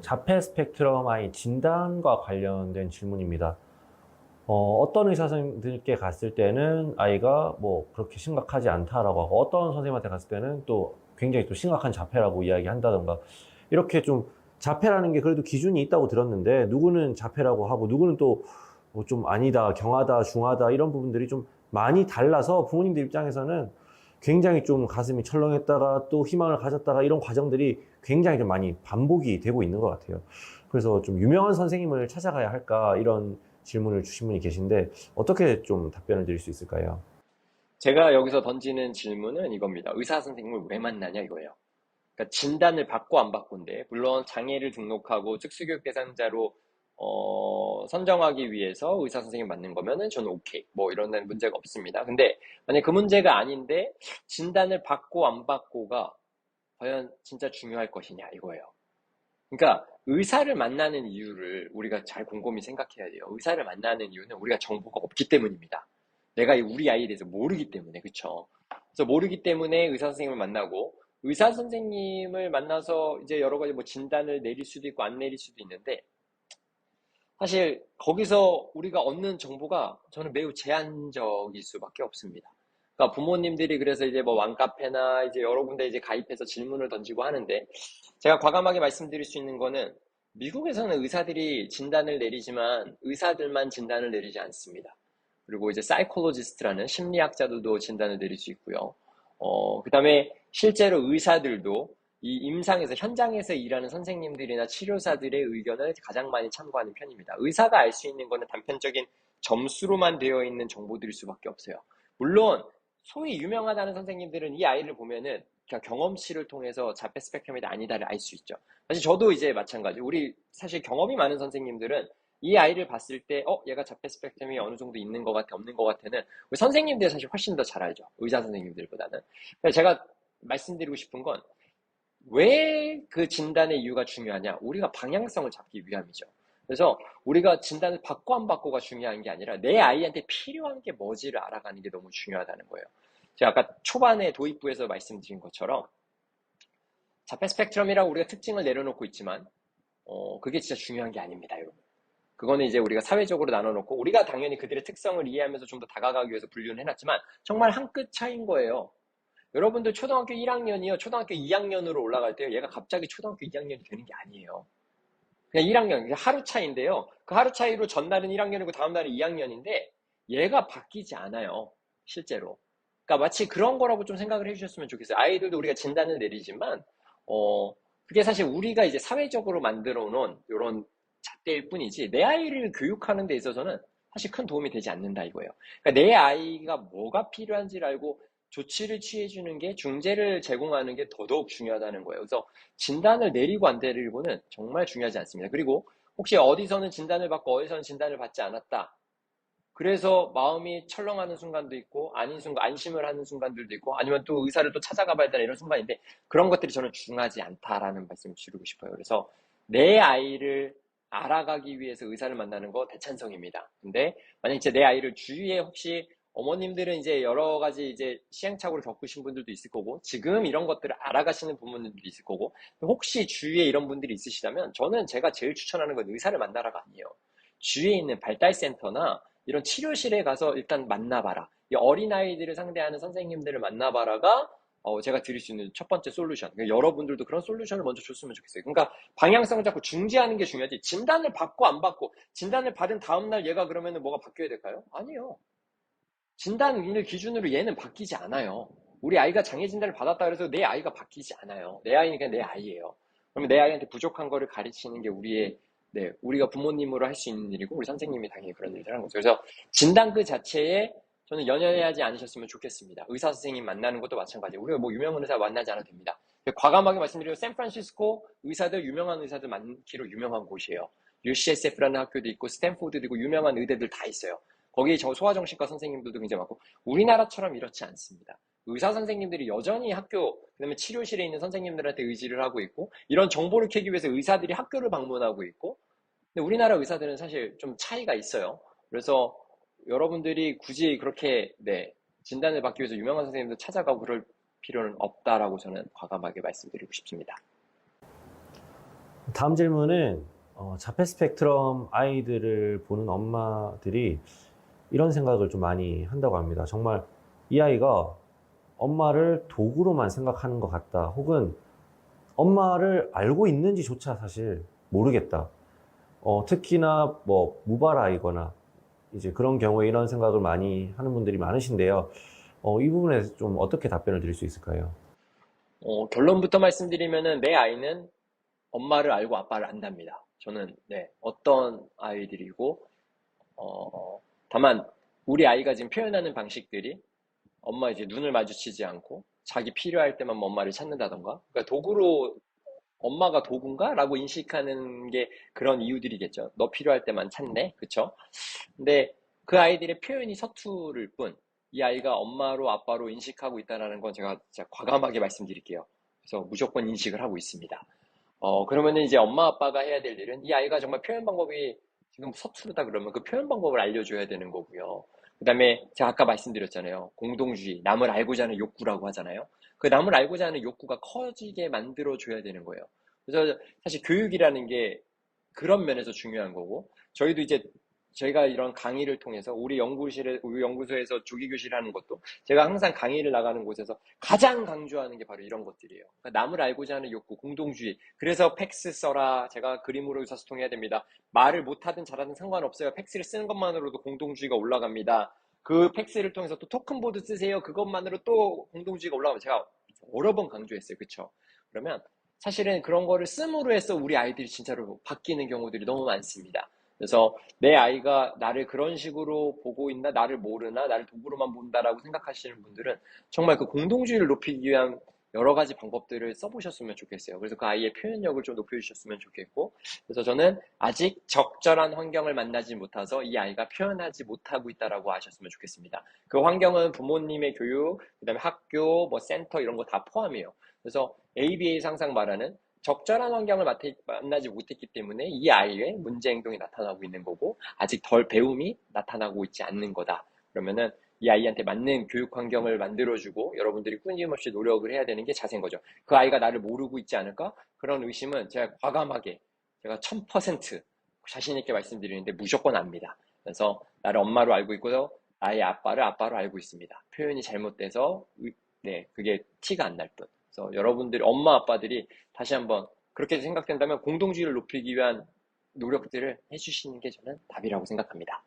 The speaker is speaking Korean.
자폐 스펙트럼 아이 진단과 관련된 질문입니다. 어, 떤 의사 선생님들께 갔을 때는 아이가 뭐 그렇게 심각하지 않다라고 하고 어떤 선생님한테 갔을 때는 또 굉장히 또 심각한 자폐라고 이야기한다던가 이렇게 좀 자폐라는 게 그래도 기준이 있다고 들었는데 누구는 자폐라고 하고 누구는 또뭐좀 아니다, 경하다, 중하다 이런 부분들이 좀 많이 달라서 부모님들 입장에서는 굉장히 좀 가슴이 철렁했다가 또 희망을 가졌다가 이런 과정들이 굉장히 좀 많이 반복이 되고 있는 것 같아요. 그래서 좀 유명한 선생님을 찾아가야 할까 이런 질문을 주신 분이 계신데 어떻게 좀 답변을 드릴 수 있을까요? 제가 여기서 던지는 질문은 이겁니다. 의사 선생님을 왜 만나냐 이거예요. 그러니까 진단을 받고 안 받고인데 물론 장애를 등록하고 특수교육 대상자로 어, 선정하기 위해서 의사 선생님 맞는 거면은 저는 오케이. 뭐 이런 문제가 없습니다. 근데 만약 그 문제가 아닌데 진단을 받고 안 받고가 과연 진짜 중요할 것이냐 이거예요. 그러니까 의사를 만나는 이유를 우리가 잘 곰곰이 생각해야 돼요. 의사를 만나는 이유는 우리가 정보가 없기 때문입니다. 내가 이 우리 아이에 대해서 모르기 때문에 그쵸? 그래서 모르기 때문에 의사 선생님을 만나고 의사 선생님을 만나서 이제 여러 가지 뭐 진단을 내릴 수도 있고 안 내릴 수도 있는데 사실 거기서 우리가 얻는 정보가 저는 매우 제한적일 수밖에 없습니다. 그러니까 부모님들이 그래서 이제 뭐 왕카페나 이제 여러 군데 이제 가입해서 질문을 던지고 하는데 제가 과감하게 말씀드릴 수 있는 거는 미국에서는 의사들이 진단을 내리지만 의사들만 진단을 내리지 않습니다. 그리고 이제 사이콜로지스트라는 심리학자들도 진단을 내릴 수 있고요. 어, 그 다음에 실제로 의사들도 이 임상에서 현장에서 일하는 선생님들이나 치료사들의 의견을 가장 많이 참고하는 편입니다. 의사가 알 수 있는 거는 단편적인 점수로만 되어 있는 정보들일 수밖에 없어요. 물론 소위 유명하다는 선생님들은 이 아이를 보면은 경험치를 통해서 자폐 스펙트럼이 아니다를 알 수 있죠. 사실 저도 이제 마찬가지. 우리 사실 경험이 많은 선생님들은 이 아이를 봤을 때, 어, 얘가 자폐 스펙트럼이 어느 정도 있는 것 같아, 없는 것 같아는 우리 선생님들이 사실 훨씬 더 잘 알죠. 의사 선생님들보다는. 제가 말씀드리고 싶은 건 왜 그 진단의 이유가 중요하냐? 우리가 방향성을 잡기 위함이죠. 그래서 우리가 진단을 받고 안 받고가 중요한 게 아니라 내 아이한테 필요한 게 뭐지를 알아가는 게 너무 중요하다는 거예요. 제가 아까 초반에 도입부에서 말씀드린 것처럼 자폐 스펙트럼이라고 우리가 특징을 내려놓고 있지만 어, 그게 진짜 중요한 게 아닙니다, 여러분. 그거는 이제 우리가 사회적으로 나눠놓고 우리가 당연히 그들의 특성을 이해하면서 좀 더 다가가기 위해서 분류는 해놨지만 정말 한 끗 차이인 거예요. 여러분들 초등학교 1학년이요. 초등학교 2학년으로 올라갈 때요. 얘가 갑자기 초등학교 2학년이 되는 게 아니에요. 그냥 1학년, 하루 차이인데요. 그 하루 차이로 전날은 1학년이고 다음날은 2학년인데 얘가 바뀌지 않아요. 실제로. 그러니까 마치 그런 거라고 좀 생각을 해주셨으면 좋겠어요. 아이들도 우리가 진단을 내리지만, 어, 그게 사실 우리가 이제 사회적으로 만들어 놓은 이런 잣대일 뿐이지 내 아이를 교육하는 데 있어서는 사실 큰 도움이 되지 않는다 이거예요. 그러니까 내 아이가 뭐가 필요한지를 알고 조치를 취해주는 게 중재를 제공하는 게 더더욱 중요하다는 거예요. 그래서 진단을 내리고 안 내리고는 정말 중요하지 않습니다. 그리고 혹시 어디서는 진단을 받고 어디서는 진단을 받지 않았다. 그래서 마음이 철렁하는 순간도 있고 아닌 순간 안심을 하는 순간들도 있고 아니면 또 의사를 또 찾아가 봐야 되는 이런 순간인데 그런 것들이 저는 중요하지 않다라는 말씀을 드리고 싶어요. 그래서 내 아이를 알아가기 위해서 의사를 만나는 거 대찬성입니다. 근데 만약 이제 내 아이를 주위에 혹시 어머님들은 이제 여러 가지 이제 시행착오를 겪으신 분들도 있을 거고 지금 이런 것들을 알아가시는 부모님들도 있을 거고 혹시 주위에 이런 분들이 있으시다면 저는 제가 제일 추천하는 건 의사를 만나라가 아니에요. 주위에 있는 발달센터나 이런 치료실에 가서 일단 만나봐라. 이 어린아이들을 상대하는 선생님들을 만나봐라가 어, 제가 드릴 수 있는 첫 번째 솔루션. 그러니까 여러분들도 그런 솔루션을 먼저 줬으면 좋겠어요. 그러니까 방향성을 잡고 중지하는 게 중요하지. 진단을 받고 안 받고 진단을 받은 다음날 얘가 그러면 뭐가 바뀌어야 될까요? 아니요. 진단을 기준으로 얘는 바뀌지 않아요. 우리 아이가 장애 진단을 받았다 그래서 내 아이가 바뀌지 않아요. 내 그냥 내 아이예요. 그러면 내 아이한테 부족한 거를 가르치는 게 우리의 네, 우리가 부모님으로 할 수 있는 일이고 우리 선생님이 당연히 그런 일을 하는 거죠. 그래서 진단 그 자체에 저는 연연하지 않으셨으면 좋겠습니다. 의사 선생님 만나는 것도 마찬가지예요. 우리가 뭐 유명한 의사 만나지 않아도 됩니다. 과감하게 말씀드리면 샌프란시스코 의사들 유명한 의사들 많기로 유명한 곳이에요. UCSF라는 학교도 있고 스탠포드도 있고 유명한 의대들 다 있어요. 거기 저 소아정신과 선생님들도 굉장히 많고 우리나라처럼 이렇지 않습니다. 의사 선생님들이 여전히 학교 그다음에 치료실에 있는 선생님들한테 의지를 하고 있고 이런 정보를 캐기 위해서 의사들이 학교를 방문하고 있고 근데 우리나라 의사들은 사실 좀 차이가 있어요. 그래서 여러분들이 굳이 그렇게 네, 진단을 받기 위해서 유명한 선생님들 찾아가고 그럴 필요는 없다라고 저는 과감하게 말씀드리고 싶습니다. 다음 질문은 어, 자폐 스펙트럼 아이들을 보는 엄마들이 이런 생각을 좀 많이 한다고 합니다. 정말 이 아이가 엄마를 도구로만 생각하는 것 같다. 혹은 엄마를 알고 있는지조차 사실 모르겠다. 어, 특히나 뭐 무발아이거나 이제 그런 경우에 이런 생각을 많이 하는 분들이 많으신데요. 어, 이 부분에 좀 어떻게 답변을 드릴 수 있을까요? 어, 결론부터 말씀드리면은 내 아이는 엄마를 알고 아빠를 안답니다. 저는 네, 어떤 아이들이고 어, 다만 우리 아이가 지금 표현하는 방식들이 엄마 이제 눈을 마주치지 않고 자기 필요할 때만 뭐 엄마를 찾는다던가 그러니까 도구로 엄마가 도구인가? 라고 인식하는 게 그런 이유들이겠죠. 너 필요할 때만 찾네? 그쵸? 근데 그 아이들의 표현이 서투를 뿐, 이 아이가 엄마로 아빠로 인식하고 있다는 건 제가 진짜 과감하게 말씀드릴게요. 그래서 무조건 인식을 하고 있습니다. 어, 그러면은 이제 엄마 아빠가 해야 될 일은 이 아이가 정말 표현 방법이 지금 서투르다 그러면 그 표현 방법을 알려줘야 되는 거고요. 그 다음에 제가 아까 말씀드렸잖아요. 공동주의, 남을 알고자 하는 욕구라고 하잖아요. 그 남을 알고자 하는 욕구가 커지게 만들어줘야 되는 거예요. 그래서 사실 교육이라는 게 그런 면에서 중요한 거고, 저희도 이제 저희가 이런 강의를 통해서 우리 연구실에, 우리 연구소에서 조기 교실 하는 것도 제가 항상 강의를 나가는 곳에서 가장 강조하는 게 바로 이런 것들이에요. 그러니까 남을 알고자 하는 욕구, 공동주의. 그래서 팩스 써라. 제가 그림으로 의사소통해야 됩니다. 말을 못하든 잘하든 상관없어요. 팩스를 쓰는 것만으로도 공동주의가 올라갑니다. 그 팩스를 통해서 또 토큰보드 쓰세요. 그것만으로 또 공동주의가 올라가면 제가 여러 번 강조했어요. 그쵸? 그러면 사실은 그런 거를 씀으로 해서 우리 아이들이 진짜로 바뀌는 경우들이 너무 많습니다. 그래서 내 아이가 나를 그런 식으로 보고 있나, 나를 모르나, 나를 도구로만 본다라고 생각하시는 분들은 정말 그 공동주의를 높이기 위한 여러 가지 방법들을 써보셨으면 좋겠어요. 그래서 그 아이의 표현력을 좀 높여주셨으면 좋겠고, 그래서 저는 아직 적절한 환경을 만나지 못해서 이 아이가 표현하지 못하고 있다라고 하셨으면 좋겠습니다. 그 환경은 부모님의 교육, 그 다음에 학교, 뭐 센터 이런 거 다 포함해요. 그래서 ABA에서 항상 말하는 적절한 환경을 만나지 못했기 때문에 이 아이의 문제 행동이 나타나고 있는 거고 아직 덜 배움이 나타나고 있지 않는 거다. 그러면은 이 아이한테 맞는 교육 환경을 만들어주고 여러분들이 끊임없이 노력을 해야 되는 게 자세인 거죠. 그 아이가 나를 모르고 있지 않을까? 그런 의심은 제가 과감하게 제가 1000% 자신 있게 말씀드리는데 무조건 압니다. 그래서 나를 엄마로 알고 있고요. 나의 아빠를 아빠로 알고 있습니다. 표현이 잘못돼서 네, 그게 티가 안 날 뿐. 그래서 여러분들이 엄마 아빠들이 다시 한번 그렇게 생각된다면 공동주의를 높이기 위한 노력들을 해주시는 게 저는 답이라고 생각합니다.